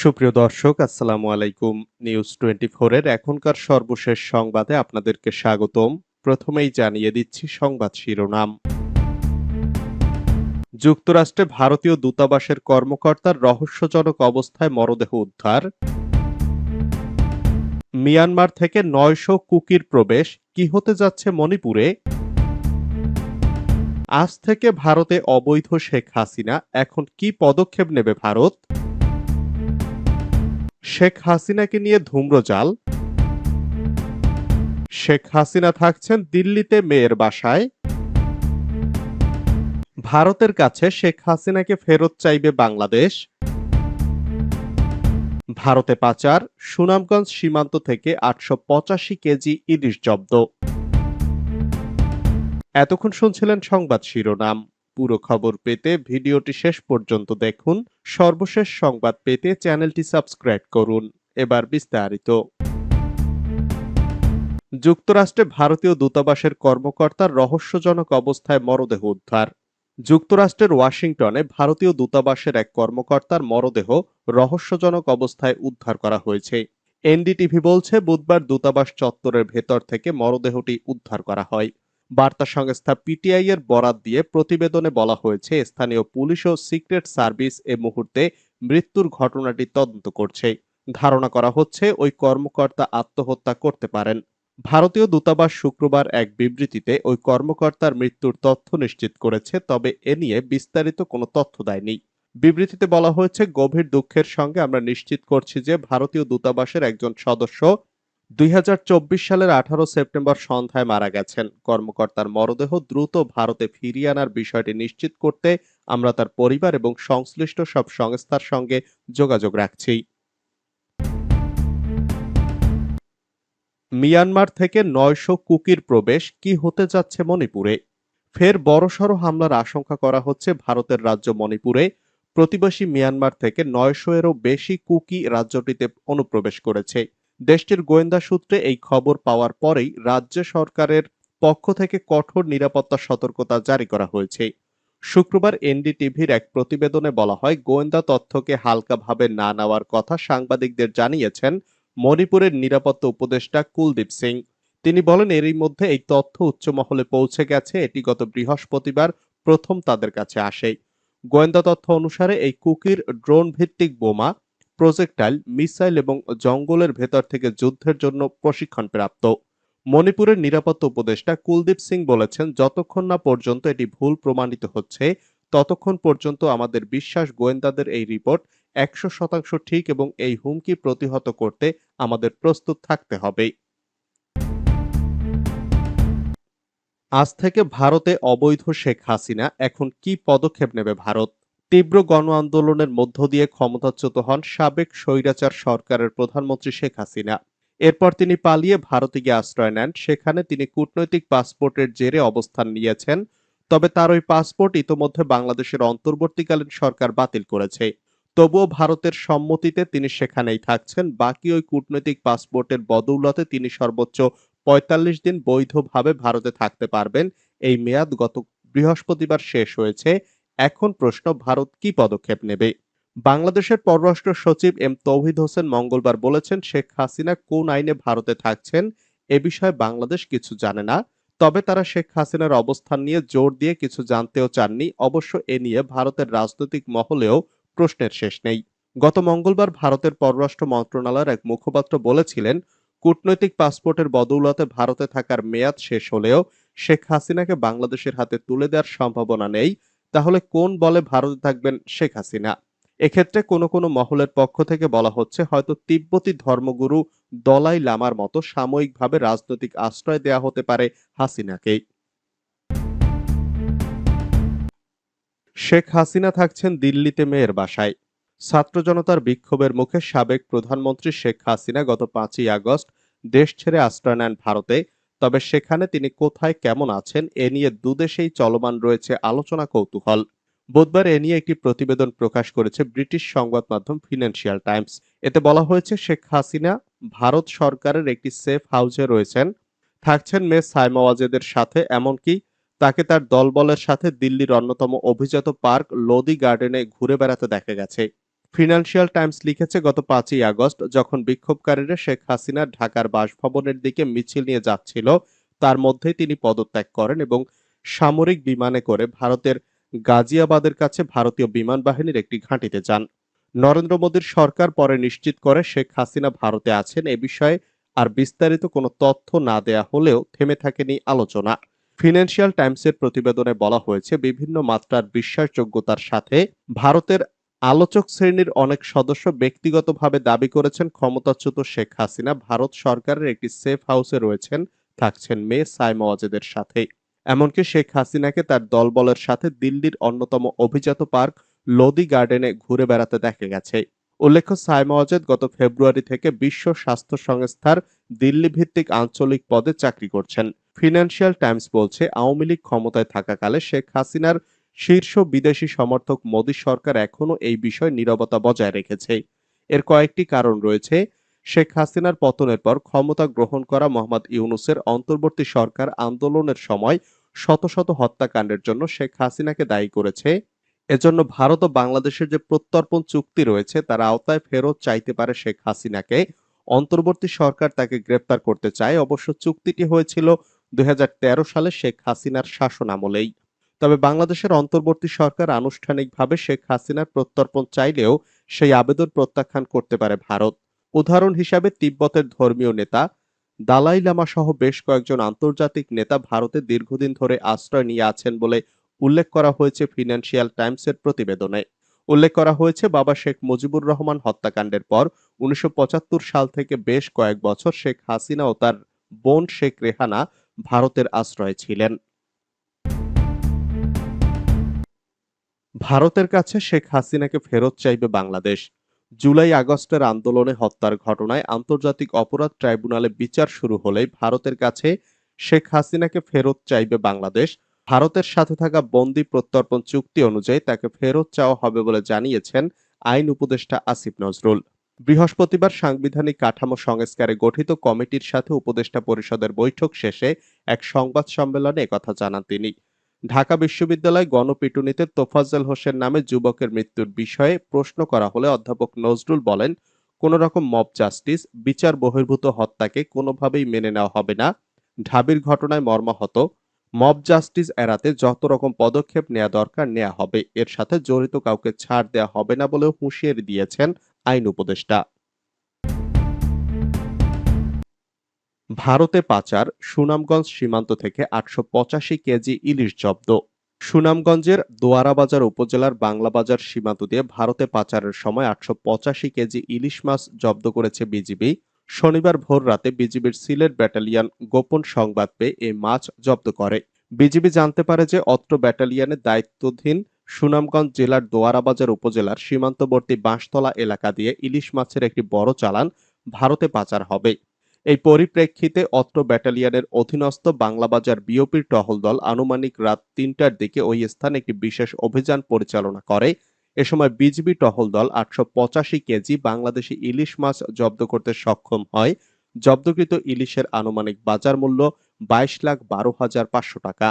সুপ্রিয় দর্শক, আসসালামু আলাইকুম। নিউজ টোয়েন্টি এর এখনকার সর্বশেষ সংবাদে আপনাদেরকে স্বাগতম। প্রথমেই জানিয়ে দিচ্ছি সংবাদ শিরোনাম। যুক্তরাষ্ট্রে ভারতীয় দূতাবাসের কর্মকর্তার রহস্যজনক অবস্থায় মরদেহ উদ্ধার। মিয়ানমার থেকে নয়শো কুকির প্রবেশ, কি হতে যাচ্ছে মণিপুরে? আজ থেকে ভারতে অবৈধ শেখ হাসিনা, এখন কি পদক্ষেপ নেবে ভারত? শেখ হাসিনাকে নিয়ে ধূম্রজাল। শেখ হাসিনা থাকছেন দিল্লিতে মেয়ের বাসায়। ভারতের কাছে শেখ হাসিনাকে ফেরত চাইবে বাংলাদেশ। ভারতে পাচার, সুনামগঞ্জ সীমান্ত থেকে আটশো পঁচাশি কেজি ইলিশ জব্দ। এতক্ষণ শুনছিলেন সংবাদ শিরোনাম। পুরো খবর পেতে ভিডিওটি শেষ পর্যন্ত দেখুন। সর্বশেষ সংবাদ পেতে চ্যানেলটি সাবস্ক্রাইব করুন। এবার বিস্তারিত। যুক্তরাষ্ট্রে ভারতীয় দূতাবাসের কর্মকর্তার রহস্যজনক অবস্থায় মরদেহ উদ্ধার। যুক্তরাষ্ট্রের ওয়াশিংটনে ভারতীয় দূতাবাসের এক কর্মকর্তার মরদেহ রহস্যজনক অবস্থায় উদ্ধার করা হয়েছে। এনডিটিভি বলছে, বুধবার দূতাবাস চত্বরের ভেতর থেকে মরদেহটি উদ্ধার করা হয়। বার্তা সংস্থা পিটিআই এর বরাত দিয়ে প্রতিবেদনে বলা হয়েছে, স্থানীয় পুলিশ ও সিক্রেট সার্ভিস এ মুহূর্তে মৃত্যুর ঘটনাটি তদন্ত করছে। ধারণা করা হচ্ছে, ওই কর্মকর্তা আত্মহত্যা করতে পারেন। ভারতীয় দূতাবাস শুক্রবার এক বিবৃতিতে ওই কর্মকর্তার মৃত্যুর তথ্য নিশ্চিত করেছে, তবে এ নিয়ে বিস্তারিত কোনো তথ্য দেয়নি। বিবৃতিতে বলা হয়েছে, গভীর দুঃখের সঙ্গে আমরা নিশ্চিত করছি যে ভারতীয় দূতাবাসের একজন সদস্য দুই হাজার চব্বিশ সালের আঠারো সেপ্টেম্বর সন্ধ্যায় মারা গেছেন। কর্মকর্তার মরদেহ দ্রুত ভারতে ফিরিয়ে আনার বিষয়টি নিশ্চিত করতে আমরা তার পরিবার এবং সংশ্লিষ্ট সব সংস্থার সঙ্গে যোগাযোগ রাখছি। মিয়ানমার থেকে নয়শো কুকির প্রবেশ কি হতে যাচ্ছে মণিপুরে? ফের বড়সড় হামলার আশঙ্কা করা হচ্ছে ভারতের রাজ্য মণিপুরে। প্রতিবেশী মিয়ানমার থেকে নয়শো এরও বেশি কুকি রাজ্যটিতে অনুপ্রবেশ করেছে। দেশটির গোয়েন্দা সূত্রে এই খবর পাওয়ার পরেই রাজ্য সরকারের পক্ষ থেকে কঠোর নিরাপত্তা সতর্কতা জারি করা হয়েছে। শুক্রবার এনডিটিভির এক প্রতিবেদনে বলা হয়, গোয়েন্দা তথ্যকে হালকাভাবে না নেওয়ার কথা সাংবাদিকদের জানিয়েছেন মণিপুরের নিরাপত্তা উপদেষ্টা কুলদীপ সিং। তিনি বলেন, এরই মধ্যে এই তথ্য উচ্চমহলে পৌঁছে গেছে। এটি গত বৃহস্পতিবার প্রথম তাদের কাছে আসে। গোয়েন্দা তথ্য অনুসারে এই কুকির ড্রোন ভিত্তিক বোমা প্রজেক্টাইল, মিসাইল এবং জঙ্গলের ভেতর থেকে যুদ্ধের জন্য প্রশিক্ষণ প্রাপ্ত মণিপুরের নিরাপত্তা উপদেষ্টা কুলদীপ সিং বলেছেন, যতক্ষণ না পর্যন্ত এটি ভুল প্রমাণিত হচ্ছে, ততক্ষণ পর্যন্ত আমাদের বিশ্বাস গোয়েন্দাদের এই রিপোর্ট একশো শতাংশ ঠিক এবং এই হুমকি প্রতিহত করতে আমাদের প্রস্তুত থাকতে হবে। আজ থেকে ভারতে অবৈধ শেখ হাসিনা এখন কি পদক্ষেপ নেবে ভারত? তীব্র গণ আন্দোলনের মধ্য দিয়ে ক্ষমতাচ্যুত হন সাবেক স্বৈরাচার সরকারের প্রধানমন্ত্রী শেখ হাসিনা। এরপর তিনি পালিয়ে ভারতে গিয়ে আশ্রয় নেন। সেখানে তিনি কূটনৈতিক পাসপোর্টের জেরে অবস্থান নিয়েছেন, তবে তার ওই পাসপোর্ট ইতোমধ্যে বাংলাদেশের অন্তর্বর্তীকালীন সরকার বাতিল করেছে। তবুও ভারতের সম্মতিতে তিনি সেখানেই থাকছেন। বাকি ওই কূটনৈতিক পাসপোর্টের বদৌলতে তিনি সর্বোচ্চ পঁয়তাল্লিশ দিন বৈধভাবে ভারতে থাকতে পারবেন। এই মেয়াদ গত বৃহস্পতিবার শেষ হয়েছে। এখন প্রশ্ন, ভারত কি পদক্ষেপ নেবে? বাংলাদেশের পররাষ্ট্র সচিব এম তৌহিদ হোসেন মঙ্গলবার বলেছেন, শেখ হাসিনা কোন আইনে ভারতে থাকছেন এ বিষয়ে বাংলাদেশ কিছু জানে না। তবে তারা শেখ হাসিনার অবস্থান নিয়ে জোর দিয়ে কিছু জানতেও চাননি। অবশ্য এ নিয়ে ভারতের রাজনৈতিক মহলেও প্রশ্নের শেষ নেই। গত মঙ্গলবার ভারতের পররাষ্ট্র মন্ত্রণালয়ের এক মুখপাত্র বলেছিলেন, কূটনৈতিক পাসপোর্টের বদৌলতে ভারতে থাকার মেয়াদ শেষ হলেও শেখ হাসিনাকে বাংলাদেশের হাতে তুলে দেওয়ার সম্ভাবনা নেই। তাহলে কোন বলে ভারতে থাকবেন শেখ হাসিনা? এক্ষেত্রে কোনো কোনো মহলের পক্ষ থেকে বলা হচ্ছে, হয়তো তিব্বতী ধর্মগুরু দলাই লামার মতো সাময়িকভাবে রাজনৈতিক আশ্রয় দেয়া হতে পারে হাসিনাকে। শেখ হাসিনা থাকছেন দিল্লিতে মেয়ের বাসায়। ছাত্র জনতার বিক্ষোভের মুখে সাবেক প্রধানমন্ত্রী শেখ হাসিনা গত পাঁচই আগস্ট দেশ ছেড়ে আশ্রয় নেন ভারতে। তবে সেখানে তিনি কোথায় কেমন আছেন এ নিয়ে দুদেশেই চলমান রয়েছে আলোচনা কৌতূহল। বুধবার এ নিয়ে একটি প্রতিবেদন প্রকাশ করেছে ব্রিটিশ সংবাদ মাধ্যম ফিনান্সিয়াল টাইমস। এতে বলা হয়েছে, শেখ হাসিনা ভারত সরকারের একটি সেফ হাউসে রয়েছেন। থাকছেন মে সাইমা ওয়াজেদের সাথে, এমনকি তাকে তার দলবলের সাথে দিল্লির অন্যতম অভিজাত পার্ক লোদি গার্ডেনে ঘুরে বেড়াতে দেখা গেছে। ফিনান্সিয়াল টাইমস লিখেছে গত পাঁচই আগস্ট, যখন বিক্ষোভকারীরা শেখ হাসিনা ঢাকার বাসভবনের দিকে মিছিল নিয়ে যাচ্ছিল, তার মধ্যেই তিনি পদত্যাগ করেন এবং সামরিক বিমানে করে ভারতের গাজিয়াবাদের কাছে ভারতীয় বিমান বাহিনীর একটি ঘাঁটিতে যান। নরেন্দ্র মোদীর সরকার পরে নিশ্চিত করে শেখ হাসিনা ভারতে আছেন এ বিষয়ে আর বিস্তারিত কোনো তথ্য না দেয়া হলেও থেমে থাকেনি আলোচনা। ফিনান্সিয়াল টাইমসের প্রতিবেদনে বলা হয়েছে, বিভিন্ন মাত্রার বিশ্বাসযোগ্যতার সাথে ভারতের আলোচক শ্রেণির অনেক সদস্য ব্যক্তিগতভাবে দাবি করেছেন ক্ষমতাচ্যুত শেখ হাসিনা ভারত সরকারের একটি সেফ হাউসে রয়েছেন, থাকছেন মেয়ে সাইমা ওয়াজেদের সাথে এমনকি শেখ হাসিনাকে তার দলবলের সাথে দিল্লির অন্যতম অভিজাত পার্ক লোদি গার্ডেনে ঘুরে বেড়াতে দেখা গেছে। উল্লেখ্য, সাইমা ওয়াজেদ গত ফেব্রুয়ারি থেকে বিশ্ব স্বাস্থ্য সংস্থার দিল্লি ভিত্তিক আঞ্চলিক পদে চাকরি করছেন। ফিনান্সিয়াল টাইমস বলছে, আওয়ামী লীগ ক্ষমতায় থাকাকালে শেখ হাসিনার শীর্ষ বিদেশি সমর্থক মোদী সরকার এখনও এই বিষয়ে নীরবতা বজায় রেখেছে। এর কয়েকটি কারণ রয়েছে। শেখ হাসিনার পতনের পর ক্ষমতা গ্রহণ করা মোহাম্মদ ইউনুসের অন্তর্বর্তী সরকার আন্দোলনের সময় শত শত হত্যাকাণ্ডের জন্য শেখ হাসিনাকে দায়ী করেছে। এজন্য ভারত ও বাংলাদেশের যে প্রত্যর্পণ চুক্তি রয়েছে, তার আওতায় ফেরত চাইতে পারে শেখ হাসিনাকে। অন্তর্বর্তী সরকার তাকে গ্রেপ্তার করতে চায়। অবশ্য চুক্তিটি হয়েছিল দুই হাজার তেরো সালে শেখ হাসিনার শাসন আমলেই। তবে বাংলাদেশের অন্তর্বর্তী সরকার আনুষ্ঠানিকভাবে শেখ হাসিনার প্রত্যর্পণ চাইলেও সেই আবেদন প্রত্যাখ্যান করতে পারে ভারত। উদাহরণ হিসাবে তিব্বতের ধর্মীয় নেতা দালাই লামা সহ বেশ কয়েকজন আন্তর্জাতিক নেতা ভারতে দীর্ঘদিন ধরে আশ্রয় নিয়ে আছেন বলে উল্লেখ করা হয়েছে ফিনান্সিয়াল টাইমসের প্রতিবেদনে। উল্লেখ করা হয়েছে, বাবা শেখ মুজিবুর রহমান হত্যাকাণ্ডের পর উনিশশো পঁচাত্তর সাল থেকে বেশ কয়েক বছর শেখ হাসিনা ও তার বোন শেখ রেহানা ভারতের আশ্রয়ে ছিলেন। ভারতের কাছে শেখ হাসিনাকে ফেরত চাইবে বাংলাদেশ। জুলাই আগস্টের আন্দোলনে হত্যার ঘটনায় আন্তর্জাতিক অপরাধ ট্রাইব্যুনালে বিচার শুরু হলেই ভারতের কাছে শেখ হাসিনাকে ফেরত চাইবে বাংলাদেশ। ভারতের সাথে থাকা বন্দি প্রত্যর্পণ চুক্তি অনুযায়ী তাকে ফেরত চাওয়া হবে বলে জানিয়েছেন আইন উপদেষ্টা আসিফ নজরুল। বৃহস্পতিবার সাংবিধানিক কাঠামো সংস্কারে গঠিত কমিটির সাথে উপদেষ্টা পরিষদের বৈঠক শেষে এক সংবাদ সম্মেলনে একথা জানান তিনি। ঢাকা বিশ্ববিদ্যালয় গণপিটুনিতে তোফাজ্জল হোসেন নামে যুবকের মৃত্যুর বিষয়ে প্রশ্ন করা হলে অধ্যাপক নজরুল বলেন কোন রকম মব জাস্টিস, বিচার বহির্ভূত হত্যাকে কোনোভাবেই মেনে নেওয়া হবে না। ঢাবির ঘটনায় মর্মাহত। মব জাস্টিস এড়াতে যত রকম পদক্ষেপ নেওয়া দরকার নেওয়া হবে। এর সাথে জড়িত কাউকে ছাড় দেওয়া হবে না বলেও হুঁশিয়ারি দিয়েছেন আইন উপদেষ্টা। ভারতে পাচার সুনামগঞ্জ সীমান্ত থেকে আটশো পঁচাশি কেজি ইলিশ জব্দ। সুনামগঞ্জের দোয়ারাবাজার উপজেলার বাংলাবাজার সীমান্ত দিয়ে ভারতে পাচারের সময় আটশো পঁচাশি কেজি ইলিশ মাছ জব্দ করেছে বিজিবি। শনিবার ভোর রাতে বিজিবির সিলেট ব্যাটালিয়ন গোপন সংবাদ পেয়ে এই মাছ জব্দ করে। বিজিবি জানতে পারে যে অত্র ব্যাটালিয়নের দায়িত্বাধীন সুনামগঞ্জ জেলার দোয়ারাবাজার উপজেলার সীমান্তবর্তী বাঁশতলা এলাকা দিয়ে ইলিশ মাছের একটি বড় চালান ভারতে পাচার হবে। এই পরিপ্রেক্ষিতে অত্র ব্যাটালিয়নের অধীনস্থ বাংলাবাজার বিওপির টহল দল আনুমানিক রাত তিনটার দিকে ওই স্থানে একটি বিশেষ অভিযান পরিচালনা করে। এ সময় বিজিবি টহল দল আটশো পঁচাশি কেজি বাংলাদেশি ইলিশ মাছ জব্দ করতে সক্ষম হয়। জব্দকৃত ইলিশের আনুমানিক বাজার মূল্য বাইশ লাখ বারো হাজার পাঁচশো টাকা।